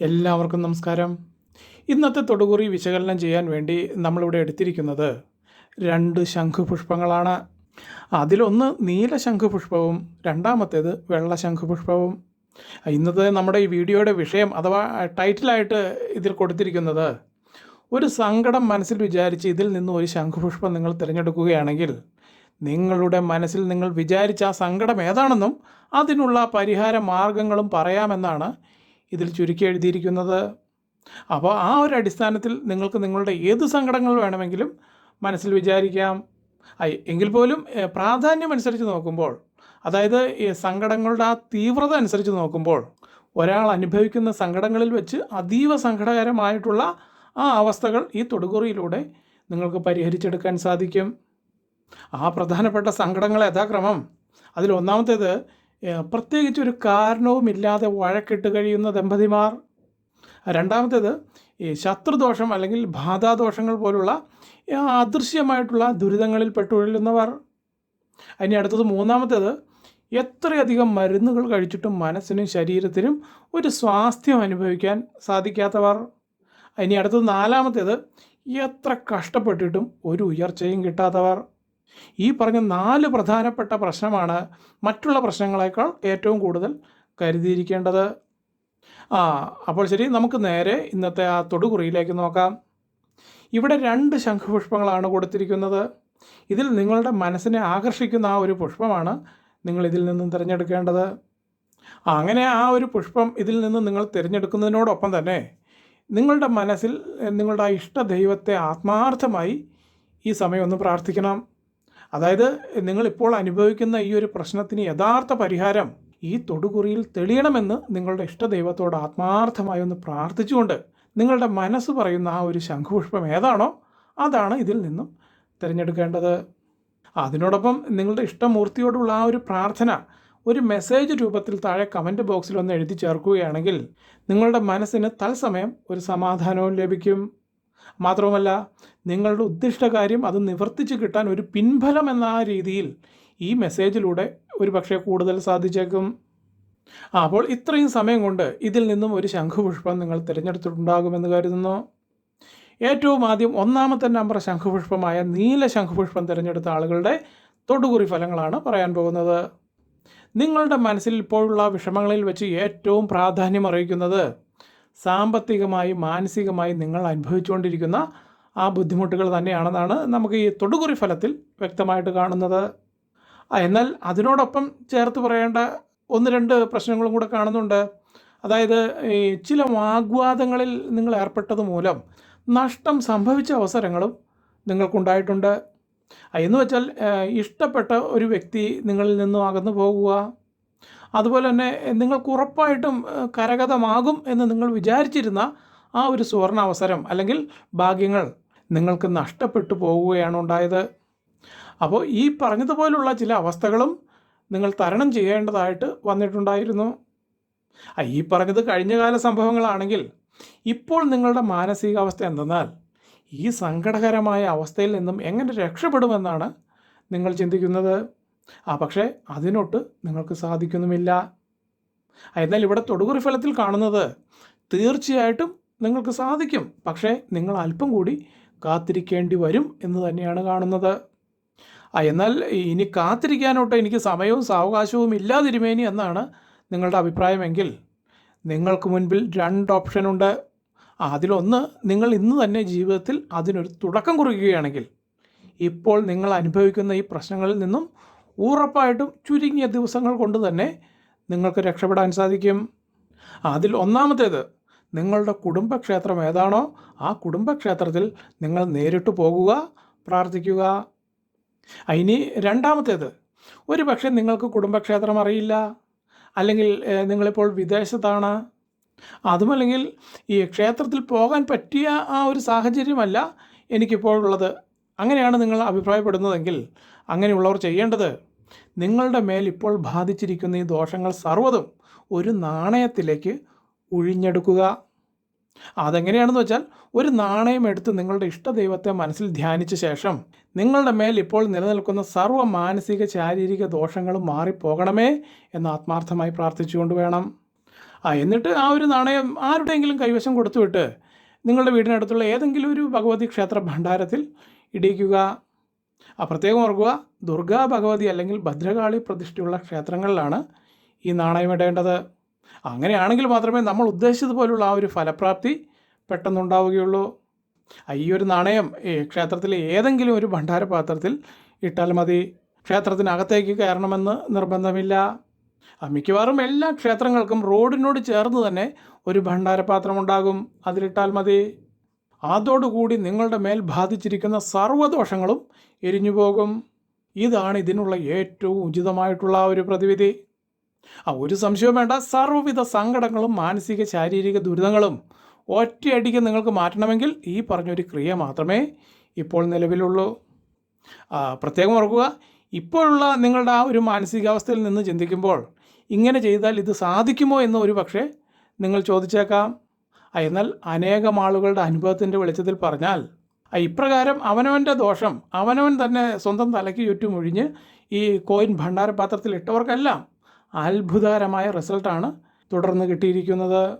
എല്ലാവർക്കും നമസ്കാരം. ഇന്നത്തെ തൊടുകുറി വിശകലനം ചെയ്യാൻ വേണ്ടി നമ്മളിവിടെ എടുത്തിരിക്കുന്നത് രണ്ട് ശംഖുപുഷ്പങ്ങളാണ്. അതിലൊന്ന് നീല ശംഖുപുഷ്പവും രണ്ടാമത്തേത് വെള്ള ശംഖുപുഷ്പവും. ഇന്നത്തെ നമ്മുടെ ഈ വീഡിയോയുടെ വിഷയം അഥവാ ടൈറ്റിലായിട്ട് ഇതിൽ കൊടുത്തിരിക്കുന്നത് ഒരു സങ്കടം മനസ്സിൽ വിചാരിച്ച് ഇതിൽ നിന്ന് ഒരു ശംഖുപുഷ്പം നിങ്ങൾ തിരഞ്ഞെടുക്കുകയാണെങ്കിൽ നിങ്ങളുടെ മനസ്സിൽ നിങ്ങൾ വിചാരിച്ച ആ സങ്കടം ഏതാണെന്നും അതിനുള്ള പരിഹാര മാർഗങ്ങളും പറയാമെന്നാണ് ഇതിൽ ചുരുക്കി എഴുതിയിരിക്കുന്നത്. അപ്പോൾ ആ ഒരു അടിസ്ഥാനത്തിൽ നിങ്ങൾക്ക് നിങ്ങളുടെ ഏത് സങ്കടങ്ങൾ വേണമെങ്കിലും മനസ്സിൽ വിചാരിക്കാം. എങ്കിൽ പോലും പ്രാധാന്യം അനുസരിച്ച് നോക്കുമ്പോൾ അതായത് ഈ സങ്കടങ്ങളുടെ ആ തീവ്രത അനുസരിച്ച് നോക്കുമ്പോൾ ഒരാൾ അനുഭവിക്കുന്ന സങ്കടങ്ങളിൽ വെച്ച് അതീവ സങ്കടകരമായിട്ടുള്ള ആ അവസ്ഥകൾ ഈ തൊടുകുറിയിലൂടെ നിങ്ങൾക്ക് പരിഹരിച്ചെടുക്കാൻ സാധിക്കും. ആ പ്രധാനപ്പെട്ട സങ്കടങ്ങൾ യഥാക്രമം. അതിൽ ഒന്നാമത്തേത് പ്രത്യേകിച്ച് ഒരു കാരണവുമില്ലാതെ വഴക്കിട്ട് കഴിയുന്ന ദമ്പതിമാർ. രണ്ടാമത്തേത് ഈ ശത്രുദോഷം അല്ലെങ്കിൽ ബാധാദോഷങ്ങൾ പോലുള്ള അദൃശ്യമായിട്ടുള്ള ദുരിതങ്ങളിൽ പെട്ടുകൊള്ളുന്നവർ. അതിന് അടുത്തത് മൂന്നാമത്തേത് എത്രയധികം മരുന്നുകൾ കഴിച്ചിട്ടും മനസ്സിനും ശരീരത്തിനും ഒരു സ്വാസ്ഥ്യം അനുഭവിക്കാൻ സാധിക്കാത്തവർ. ഇനി അടുത്തത് നാലാമത്തേത് എത്ര കഷ്ടപ്പെട്ടിട്ടും ഒരു ഉയർച്ചയും കിട്ടാത്തവർ. ഈ പറഞ്ഞ നാല് പ്രധാനപ്പെട്ട പ്രശ്നമാണ് മറ്റുള്ള പ്രശ്നങ്ങളെക്കാൾ ഏറ്റവും കൂടുതൽ കരുതിയിരിക്കേണ്ടത്. ആ അപ്പോൾ ശരി നമുക്ക് നേരെ ഇന്നത്തെ ആ തൊടുകുറിയിലേക്ക് നോക്കാം. ഇവിടെ രണ്ട് ശംഖുപുഷ്പങ്ങളാണ് കൊടുത്തിരിക്കുന്നത്. ഇതിൽ നിങ്ങളുടെ മനസ്സിനെ ആകർഷിക്കുന്ന ആ ഒരു പുഷ്പമാണ് നിങ്ങൾ ഇതിൽ നിന്നും തിരഞ്ഞെടുക്കേണ്ടത്. അങ്ങനെ ആ ഒരു പുഷ്പം ഇതിൽ നിന്ന് നിങ്ങൾ തിരഞ്ഞെടുക്കുന്നതിനോടൊപ്പം തന്നെ നിങ്ങളുടെ മനസ്സിൽ നിങ്ങളുടെ ഇഷ്ട ദൈവത്തെ ആത്മാർത്ഥമായി ഈ സമയം ഒന്ന് പ്രാർത്ഥിക്കണം. അതായത് നിങ്ങളിപ്പോൾ അനുഭവിക്കുന്ന ഈ ഒരു പ്രശ്നത്തിന് യഥാർത്ഥ പരിഹാരം ഈ തൊടുകുറിയിൽ തെളിയണമെന്ന് നിങ്ങളുടെ ഇഷ്ടദൈവത്തോട് ആത്മാർത്ഥമായി ഒന്ന് പ്രാർത്ഥിച്ചുകൊണ്ട് നിങ്ങളുടെ മനസ്സ് പറയുന്ന ആ ഒരു ശംഖുപുഷ്പം ഏതാണോ അതാണ് ഇതിൽ നിന്നും തിരഞ്ഞെടുക്കേണ്ടത്. അതിനോടൊപ്പം നിങ്ങളുടെ ഇഷ്ടമൂർത്തിയോടുള്ള ആ ഒരു പ്രാർത്ഥന ഒരു മെസ്സേജ് രൂപത്തിൽ താഴെ കമന്റ് ബോക്സിൽ ഒന്ന് എഴുതി ചേർക്കുകയാണെങ്കിൽ നിങ്ങളുടെ മനസ്സിന് തത്സമയം ഒരു സമാധാനവും ലഭിക്കും. മാത്രവുമല്ല നിങ്ങളുടെ ഉദ്ദിഷ്ട കാര്യം അത് നിവർത്തിച്ച് കിട്ടാൻ ഒരു പിൻഫലം എന്ന രീതിയിൽ ഈ മെസ്സേജിലൂടെ ഒരു പക്ഷേ കൂടുതൽ സാധിച്ചേക്കും. അപ്പോൾ ഇത്രയും സമയം കൊണ്ട് ഇതിൽ നിന്നും ഒരു ശംഖുപുഷ്പം നിങ്ങൾ തിരഞ്ഞെടുത്തിട്ടുണ്ടാകുമെന്ന് കരുതുന്നു. ഏറ്റവും ആദ്യം ഒന്നാമത്തെ നമ്പർ ശംഖുപുഷ്പമായ നീല ശംഖുപുഷ്പം തിരഞ്ഞെടുത്ത ആളുകളുടെ തൊടുകുറി ഫലങ്ങളാണ് പറയാൻ പോകുന്നത്. നിങ്ങളുടെ മനസ്സിൽ ഇപ്പോഴുള്ള വിഷമങ്ങളിൽ വെച്ച് ഏറ്റവും പ്രാധാന്യം അറിയിക്കുന്നത് സാമ്പത്തികമായി മാനസികമായി നിങ്ങൾ അനുഭവിച്ചുകൊണ്ടിരിക്കുന്ന ആ ബുദ്ധിമുട്ടുകൾ തന്നെയാണെന്നാണ് നമുക്ക് ഈ തൊടുകുറി ഫലത്തിൽ വ്യക്തമായിട്ട് കാണുന്നത്. എന്നാൽ അതിനോടൊപ്പം ചേർത്ത് പറയേണ്ട ഒന്ന് രണ്ട് പ്രശ്നങ്ങളും കൂടെ കാണുന്നുണ്ട്. അതായത് ഈ ചില വാഗ്വാദങ്ങളിൽ നിങ്ങൾ ഏർപ്പെട്ടത് മൂലം നഷ്ടം സംഭവിച്ച അവസരങ്ങളും നിങ്ങൾക്കുണ്ടായിട്ടുണ്ട്. എന്ന് വെച്ചാൽ ഇഷ്ടപ്പെട്ട ഒരു വ്യക്തി നിങ്ങളിൽ നിന്നും അകന്നു പോകുക അതുപോലെ തന്നെ നിങ്ങൾക്ക് ഉറപ്പായിട്ടും കരഗതമാകും എന്ന് നിങ്ങൾ വിചാരിച്ചിരുന്ന ആ ഒരു സുവർണ അവസരം അല്ലെങ്കിൽ ഭാഗ്യങ്ങൾ നിങ്ങൾക്ക് നഷ്ടപ്പെട്ടു പോവുകയാണ് ഉണ്ടായത്. അപ്പോൾ ഈ പറഞ്ഞതുപോലുള്ള ചില അവസ്ഥകളും നിങ്ങൾ തരണം ചെയ്യേണ്ടതായിട്ട് വന്നിട്ടുണ്ടായിരുന്നു. ഈ പറഞ്ഞത് കഴിഞ്ഞകാല സംഭവങ്ങളാണെങ്കിൽ ഇപ്പോൾ നിങ്ങളുടെ മാനസികാവസ്ഥ എന്തെന്നാൽ ഈ സങ്കടകരമായ അവസ്ഥയിൽ നിന്നും എങ്ങനെ രക്ഷപ്പെടുമെന്നാണ് നിങ്ങൾ ചിന്തിക്കുന്നത്. ആ പക്ഷേ അതിനൊട്ട് നിങ്ങൾക്ക് സാധിക്കുന്നുമില്ല. എന്നാൽ ഇവിടെ തൊടുകുറി ഫലത്തിൽ കാണുന്നത് തീർച്ചയായിട്ടും നിങ്ങൾക്ക് സാധിക്കും. പക്ഷേ നിങ്ങൾ അല്പം കൂടി കാത്തിരിക്കേണ്ടി വരും എന്ന് തന്നെയാണ് കാണുന്നത്. ആ എന്നാൽ ഇനി കാത്തിരിക്കാനോട്ട് എനിക്ക് സമയവും സാവകാശവും ഇല്ലാതിരുമേനി എന്നാണ് നിങ്ങളുടെ അഭിപ്രായമെങ്കിൽ നിങ്ങൾക്ക് മുൻപിൽ രണ്ട് ഓപ്ഷനുണ്ട് അതിലൊന്ന് നിങ്ങൾ ഇന്ന് തന്നെ ജീവിതത്തിൽ അതിനൊരു തുടക്കം കുറിക്കുകയാണെങ്കിൽ ഇപ്പോൾ നിങ്ങൾ അനുഭവിക്കുന്ന ഈ പ്രശ്നങ്ങളിൽ നിന്നും ഉറപ്പായിട്ടും ചുരുങ്ങിയ ദിവസങ്ങൾ കൊണ്ട് തന്നെ നിങ്ങൾക്ക് രക്ഷപ്പെടാൻ സാധിക്കും. അതിൽ ഒന്നാമത്തേത് നിങ്ങളുടെ കുടുംബക്ഷേത്രം ഏതാണോ ആ കുടുംബക്ഷേത്രത്തിൽ നിങ്ങൾ നേരിട്ട് പോകുക പ്രാർത്ഥിക്കുക. ഇനി രണ്ടാമത്തേത് ഒരു പക്ഷേ നിങ്ങൾക്ക് കുടുംബക്ഷേത്രം അറിയില്ല അല്ലെങ്കിൽ നിങ്ങളിപ്പോൾ വിദേശത്താണ്. അതുമല്ലെങ്കിൽ ഈ ക്ഷേത്രത്തിൽ പോകാൻ പറ്റിയ ആ ഒരു സാഹചര്യമല്ല എനിക്കിപ്പോൾ ഉള്ളത്. അങ്ങനെയാണ് നിങ്ങൾ അഭിപ്രായപ്പെടുന്നതെങ്കിൽ അങ്ങനെയുള്ളവർ ചെയ്യേണ്ടത് നിങ്ങളുടെ മേൽ ഇപ്പോൾ ബാധിച്ചിരിക്കുന്ന ഈ ദോഷങ്ങൾ സർവതും ഒരു നാണയത്തിലേക്ക് ഉഴിഞ്ഞെടുക്കുക. അതെങ്ങനെയാണെന്ന് വെച്ചാൽ ഒരു നാണയം എടുത്ത് നിങ്ങളുടെ ഇഷ്ടദൈവത്തെ മനസ്സിൽ ധ്യാനിച്ച ശേഷം നിങ്ങളുടെ മേൽ ഇപ്പോൾ നിലനിൽക്കുന്ന സർവ മാനസിക ശാരീരിക ദോഷങ്ങളും മാറിപ്പോകണമേ എന്ന് ആത്മാർത്ഥമായി പ്രാർത്ഥിച്ചുകൊണ്ട് വേണം. ആ എന്നിട്ട് ആ ഒരു നാണയം ആരുടെയെങ്കിലും കൈവശം കൊടുത്തുവിട്ട് നിങ്ങളുടെ വീടിനടുത്തുള്ള ഏതെങ്കിലും ഒരു ഭഗവതി ക്ഷേത്ര ഭണ്ഡാരത്തിൽ ഇടിയിക്കുക. പ്രത്യേകം ഓർക്കുക ദുർഗാ ഭഗവതി അല്ലെങ്കിൽ ഭദ്രകാളി പ്രതിഷ്ഠയുള്ള ക്ഷേത്രങ്ങളിലാണ് ഈ നാണയം ഇടേണ്ടത്. അങ്ങനെയാണെങ്കിൽ മാത്രമേ നമ്മൾ ഉദ്ദേശിച്ചതുപോലുള്ള ആ ഒരു ഫലപ്രാപ്തി പെട്ടെന്നുണ്ടാവുകയുള്ളൂ. ഈ ഒരു നാണയം ക്ഷേത്രത്തിലെ ഏതെങ്കിലും ഒരു ഭണ്ഡാരപാത്രത്തിൽ ഇട്ടാൽ മതി. ക്ഷേത്രത്തിനകത്തേക്ക് കയറണമെന്ന് നിർബന്ധമില്ല. മിക്കവാറും എല്ലാ ക്ഷേത്രങ്ങൾക്കും റോഡിനോട് ചേർന്ന് തന്നെ ഒരു ഭണ്ഡാരപാത്രമുണ്ടാകും. അതിലിട്ടാൽ മതി. അതോടുകൂടി നിങ്ങളുടെ മേൽ ബാധിച്ചിരിക്കുന്ന സർവദോഷങ്ങളും എരിഞ്ഞു പോകും ഇതാണ് ഇതിനുള്ള ഏറ്റവും ഉചിതമായിട്ടുള്ള ഒരു പ്രതിവിധി. ആ ഒരു സംശയവും വേണ്ട. സർവവിധ സങ്കടങ്ങളും മാനസിക ശാരീരിക ദുരിതങ്ങളും ഒറ്റയടിക്ക് നിങ്ങൾക്ക് മാറ്റണമെങ്കിൽ ഈ പറഞ്ഞൊരു ക്രിയ മാത്രമേ ഇപ്പോൾ നിലവിലുള്ളൂ. പ്രത്യേകം ഓർക്കുക ഇപ്പോഴുള്ള നിങ്ങളുടെ ആ ഒരു മാനസികാവസ്ഥയിൽ നിന്ന് ചിന്തിക്കുമ്പോൾ ഇങ്ങനെ ചെയ്താൽ ഇത് സാധിക്കുമോ എന്ന് ഒരു പക്ഷേ നിങ്ങൾ ചോദിച്ചേക്കാം. എന്നാൽ അനേകം ആളുകളുടെ അനുഭവത്തിന്റെ വെളിച്ചത്തിൽ പറഞ്ഞാൽ ഇപ്രകാരം അവനവന്റെ ദോഷം അവനവൻ തന്നെ സ്വന്തം തലയ്ക്ക് ചുറ്റും ഒഴിഞ്ഞ് ഈ കോയിൻ ഭണ്ഡാരപാത്രത്തിൽ ഇട്ടവർക്കെല്ലാം അത്ഭുതകരമായ റിസൾട്ടാണ് തുടർന്ന് കിട്ടിയിരിക്കുന്നത്.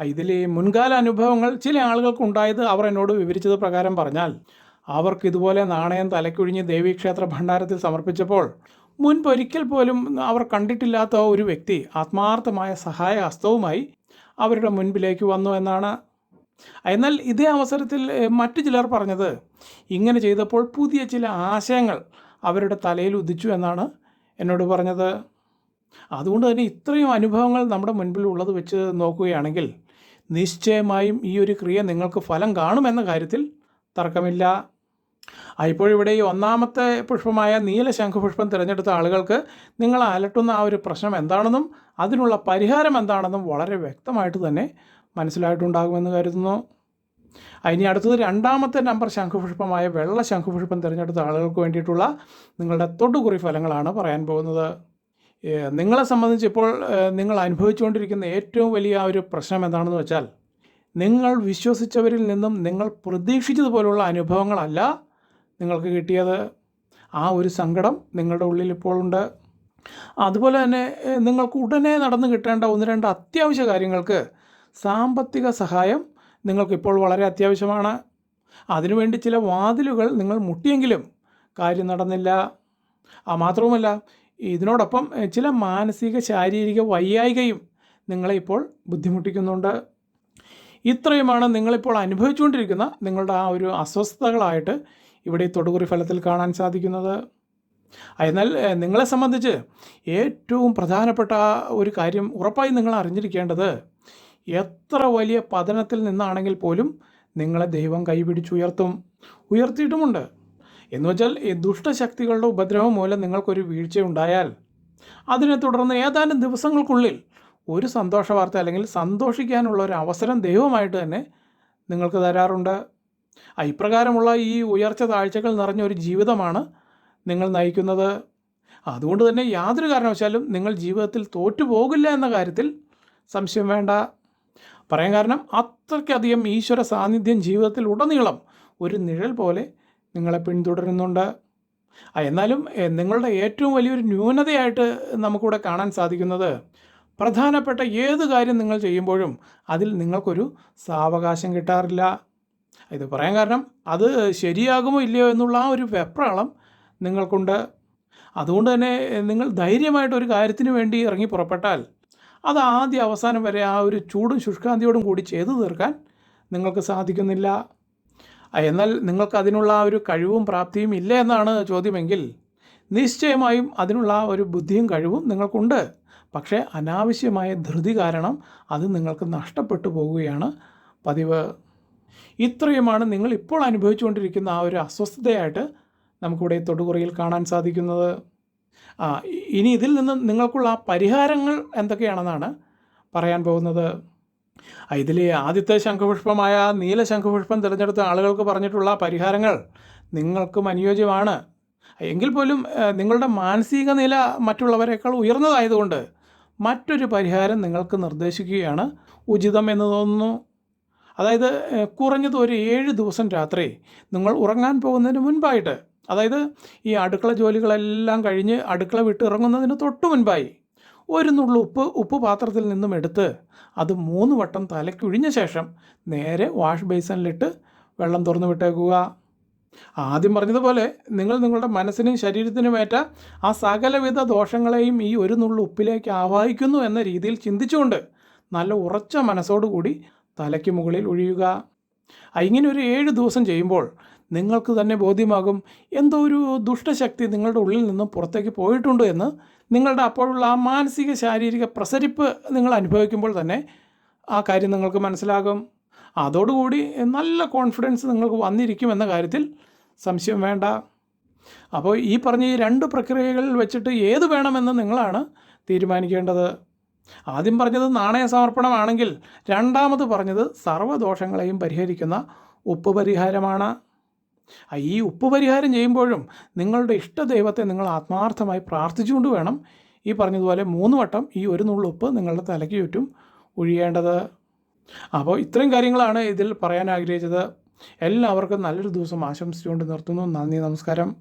ഇതിൽ മുൻകാല അനുഭവങ്ങൾ ചില ആളുകൾക്ക് ഉണ്ടായത് അവർ എന്നോട് വിവരിച്ചത് പ്രകാരം പറഞ്ഞാൽ അവർക്ക് ഇതുപോലെ നാണയം തലക്കൊഴിഞ്ഞ് ദേവീക്ഷേത്ര ഭണ്ഡാരത്തിൽ സമർപ്പിച്ചപ്പോൾ മുൻപൊരിക്കൽ പോലും അവർ കണ്ടിട്ടില്ലാത്ത ഒരു വ്യക്തി ആത്മാർത്ഥമായ സഹായ ഹസ്തവുമായി അവരുടെ മുൻപിലേക്ക് വന്നു എന്നാണ്. എന്നാൽ ഇതേ അവസരത്തിൽ മറ്റു ചിലർ പറഞ്ഞത് ഇങ്ങനെ ചെയ്തപ്പോൾ പുതിയ ചില ആശയങ്ങൾ അവരുടെ തലയിൽ ഉദിച്ചു എന്നാണ് എന്നോട് പറഞ്ഞത്. അതുകൊണ്ട് തന്നെ ഇത്രയും അനുഭവങ്ങൾ നമ്മുടെ മുൻപിൽ ഉള്ളത് വെച്ച് നോക്കുകയാണെങ്കിൽ നിശ്ചയമായും ഈ ഒരു ക്രിയ നിങ്ങൾക്ക് ഫലം കാണുമെന്ന കാര്യത്തിൽ തർക്കമില്ല. ഇപ്പോഴിവിടെ ഈ ഒന്നാമത്തെ പുഷ്പമായ നീല ശംഖുപുഷ്പം തിരഞ്ഞെടുത്ത ആളുകൾക്ക് നിങ്ങൾ അലട്ടുന്ന ആ ഒരു പ്രശ്നം എന്താണെന്നും അതിനുള്ള പരിഹാരം എന്താണെന്നും വളരെ വ്യക്തമായിട്ട് തന്നെ മനസ്സിലായിട്ടുണ്ടാകുമെന്ന് കരുതുന്നു. ഇനി അടുത്തത് രണ്ടാമത്തെ നമ്പർ ശംഖുപുഷ്പമായ വെള്ള ശംഖുപുഷ്പം തിരഞ്ഞെടുത്ത ആളുകൾക്ക് വേണ്ടിയിട്ടുള്ള നിങ്ങളുടെ തൊടുകുറി ഫലങ്ങളാണ് പറയാൻ പോകുന്നത്. നിങ്ങളെ സംബന്ധിച്ച് ഇപ്പോൾ നിങ്ങൾ അനുഭവിച്ചുകൊണ്ടിരിക്കുന്ന ഏറ്റവും വലിയ ഒരു പ്രശ്നം എന്താണെന്ന് വെച്ചാൽ നിങ്ങൾ വിശ്വസിച്ചവരിൽ നിന്നും നിങ്ങൾ പ്രതീക്ഷിച്ചതുപോലുള്ള അനുഭവങ്ങളല്ല നിങ്ങൾക്ക് കിട്ടിയത്. ആ ഒരു സങ്കടം നിങ്ങളുടെ ഉള്ളിൽ ഇപ്പോൾ ഉണ്ട്. അതുപോലെ തന്നെ നിങ്ങൾക്ക് ഉടനെ നടന്നു കിട്ടേണ്ട ഒന്ന് രണ്ട് അത്യാവശ്യ കാര്യങ്ങൾക്ക് സാമ്പത്തിക സഹായം നിങ്ങൾക്കിപ്പോൾ വളരെ അത്യാവശ്യമാണ്. അതിനുവേണ്ടി ചില വാതിലുകൾ നിങ്ങൾ മുട്ടിയെങ്കിലും കാര്യം നടന്നില്ല. ആ മാത്രവുമല്ല ഇതിനോടൊപ്പം ചില മാനസിക ശാരീരിക വൈയായികയും നിങ്ങളെ ഇപ്പോൾ ബുദ്ധിമുട്ടിക്കുന്നുണ്ട്. ഇത്രയുമാണ് നിങ്ങളിപ്പോൾ അനുഭവിച്ചുകൊണ്ടിരിക്കുന്ന നിങ്ങളുടെ ആ ഒരു അസ്വസ്ഥതകളായിട്ട് ഇവിടെ തൊടുകുറി ഫലത്തിൽ കാണാൻ സാധിക്കുന്നത്. എന്നാൽ നിങ്ങളെ സംബന്ധിച്ച് ഏറ്റവും പ്രധാനപ്പെട്ട ഒരു കാര്യം ഉറപ്പായി നിങ്ങൾ അറിഞ്ഞിരിക്കേണ്ടത് എത്ര വലിയ പതനത്തിൽ നിന്നാണെങ്കിൽ പോലും നിങ്ങളെ ദൈവം കൈപിടിച്ചുയർത്തും ഉയർത്തിയിട്ടുമുണ്ട്. എന്ന് വെച്ചാൽ ഈ ദുഷ്ടശക്തികളുടെ ഉപദ്രവം മൂലം നിങ്ങൾക്കൊരു വീഴ്ചയുണ്ടായാൽ അതിനെ തുടർന്ന് ഏതാനും ദിവസങ്ങൾക്കുള്ളിൽ ഒരു സന്തോഷ വാർത്ത അല്ലെങ്കിൽ സന്തോഷിക്കാനുള്ള ഒരു അവസരം ദൈവമായിട്ട് തന്നെ നിങ്ങൾക്ക് തരാറുണ്ട്. ആ, ഇപ്രകാരമുള്ള ഈ ഉയർച്ച താഴ്ചകൾ നിറഞ്ഞ ഒരു ജീവിതമാണ് നിങ്ങൾ നയിക്കുന്നത്. അതുകൊണ്ട് തന്നെ യാതൊരു കാരണവശാലും നിങ്ങൾ ജീവിതത്തിൽ തോറ്റു പോകില്ല എന്ന കാര്യത്തിൽ സംശയം വേണ്ട. പറയാൻ കാരണം അത്രയ്ക്കധികം ഈശ്വര സാന്നിധ്യം ജീവിതത്തിൽ ഉടനീളം ഒരു നിഴൽ പോലെ നിങ്ങളെ പിന്തുടരുന്നുണ്ട്. എന്നാലും നിങ്ങളുടെ ഏറ്റവും വലിയൊരു ന്യൂനതയായിട്ട് നമുക്കിവിടെ കാണാൻ സാധിക്കുന്നത് പ്രധാനപ്പെട്ട ഏത് കാര്യം നിങ്ങൾ ചെയ്യുമ്പോഴും അതിൽ നിങ്ങൾക്കൊരു സാവകാശം കിട്ടാറില്ല. ഇത് പറയാൻ കാരണം അത് ശരിയാകുമോ ഇല്ലയോ എന്നുള്ള ആ ഒരു വെപ്രാളം നിങ്ങൾക്കുണ്ട്. അതുകൊണ്ട് തന്നെ നിങ്ങൾ ധൈര്യമായിട്ട് ഒരു കാര്യത്തിന് വേണ്ടി ഇറങ്ങി പുറപ്പെട്ടാൽ അത് ആദ്യ അവസാനം വരെ ആ ഒരു ചൂടും ശുഷ്കാന്തിയോടും കൂടി ചെയ്തു തീർക്കാൻ നിങ്ങൾക്ക് സാധിക്കുന്നില്ല. എന്നാൽ നിങ്ങൾക്ക് അതിനുള്ള ഒരു കഴിവും പ്രാപ്തിയും ഇല്ല എന്നാണ് ചോദ്യമെങ്കിൽ നിശ്ചയമായും അതിനുള്ള ഒരു ബുദ്ധിയും കഴിവും നിങ്ങൾക്കുണ്ട്. പക്ഷേ അനാവശ്യമായ ധൃതി കാരണം അത് നിങ്ങൾക്ക് നഷ്ടപ്പെട്ടു പോവുകയാണ് പതിവ്. ഇത്രയുമാണ് നിങ്ങൾ ഇപ്പോൾ അനുഭവിച്ചുകൊണ്ടിരിക്കുന്ന ആ ഒരു അസ്വസ്ഥതയായിട്ട് നമുക്കിവിടെ തൊടുകുറയിൽ കാണാൻ സാധിക്കുന്നത്. ഇനി ഇതിൽ നിന്ന് നിങ്ങൾക്കുള്ള പരിഹാരങ്ങൾ എന്തൊക്കെയാണെന്നാണ് പറയാൻ പോകുന്നത്. ഇതിലെ ആദ്യത്തെ ശംഖുപുഷ്പമായ നീല ശംഖുപുഷ്പം തിരഞ്ഞെടുത്ത ആളുകൾക്ക് പറഞ്ഞിട്ടുള്ള പരിഹാരങ്ങൾ നിങ്ങൾക്കും അനുയോജ്യമാണ്. എങ്കിൽ പോലും നിങ്ങളുടെ മാനസിക നില മറ്റുള്ളവരെക്കാൾ ഉയർന്നതായതുകൊണ്ട് മറ്റൊരു പരിഹാരം നിങ്ങൾക്ക് നിർദ്ദേശിക്കുകയാണ്. ഉചിതം എന്ന് തോന്നുന്നു. അതായത് കുറഞ്ഞത് ഒരു ഏഴ് ദിവസം രാത്രി നിങ്ങൾ ഉറങ്ങാൻ പോകുന്നതിന് മുൻപായിട്ട് അതായത് ഈ അടുക്കള ജോലികളെല്ലാം കഴിഞ്ഞ് അടുക്കള വിട്ട് ഇറങ്ങുന്നതിന് തൊട്ട് മുൻപായി ഒരു നുള്ളു ഉപ്പ് ഉപ്പ് പാത്രത്തിൽ നിന്നും എടുത്ത് അത് മൂന്ന് വട്ടം തലയ്ക്കൊഴിഞ്ഞ ശേഷം നേരെ വാഷ് ബേസിനിലിട്ട് വെള്ളം തുറന്നു വിട്ടേക്കുക. ആദ്യം പറഞ്ഞതുപോലെ നിങ്ങൾ നിങ്ങളുടെ മനസ്സിനും ശരീരത്തിനും ഏറ്റ ആ സകലവിധ ദോഷങ്ങളെയും ഈ ഒരു നുള്ളു ഉപ്പിലേക്ക് ആവാഹിക്കുന്നു എന്ന രീതിയിൽ ചിന്തിച്ചുകൊണ്ട് നല്ല ഉറച്ച മനസ്സോടുകൂടി തലയ്ക്ക് മുകളിൽ ഒഴിയുക. ഇങ്ങനെ ഒരു ഏഴ് ദിവസം ചെയ്യുമ്പോൾ നിങ്ങൾക്ക് തന്നെ ബോധ്യമാകും എന്തോ ഒരു ദുഷ്ടശക്തി നിങ്ങളുടെ ഉള്ളിൽ നിന്നും പുറത്തേക്ക് പോയിട്ടുണ്ട് എന്ന് നിങ്ങളുടെ അപ്പോഴുള്ള ആ മാനസിക ശാരീരിക പ്രസരിപ്പ് നിങ്ങൾ അനുഭവിക്കുമ്പോൾ തന്നെ ആ കാര്യം നിങ്ങൾക്ക് മനസ്സിലാകും. അതോടുകൂടി നല്ല കോൺഫിഡൻസ് നിങ്ങൾക്ക് വന്നിരിക്കും എന്ന കാര്യത്തിൽ സംശയം വേണ്ട. അപ്പോൾ ഈ പറഞ്ഞ ഈ രണ്ട് പ്രക്രിയകളിൽ വെച്ചിട്ട് ഏത് വേണമെന്ന് നിങ്ങളാണ് തീരുമാനിക്കേണ്ടത്? ആദ്യം പറഞ്ഞത് നാണയ സമർപ്പണമാണെങ്കിൽ രണ്ടാമത് പറഞ്ഞത് സർവദോഷങ്ങളെയും പരിഹരിക്കുന്ന ഉപ്പ് പരിഹാരമാണ് ഈ ഉപ്പ് പരിഹാരം ചെയ്യുമ്പോഴും നിങ്ങളുടെ ഇഷ്ടദൈവത്തെ നിങ്ങൾ ആത്മാർത്ഥമായി പ്രാർത്ഥിച്ചുകൊണ്ട് വേണം ഈ പറഞ്ഞതുപോലെ മൂന്ന് വട്ടം ഈ ഒരു നുള്ളുപ്പ് നിങ്ങളുടെ തലയ്ക്ക് ചുറ്റും ഒഴിയേണ്ടത്. അപ്പോൾ ഇത്രയും കാര്യങ്ങളാണ് ഇതിൽ പറയാൻ ആഗ്രഹിച്ചത്. എല്ലാവർക്കും നല്ലൊരു ദിവസം ആശംസിച്ചുകൊണ്ട് നിർത്തുന്നു. നന്ദി നമസ്കാരം.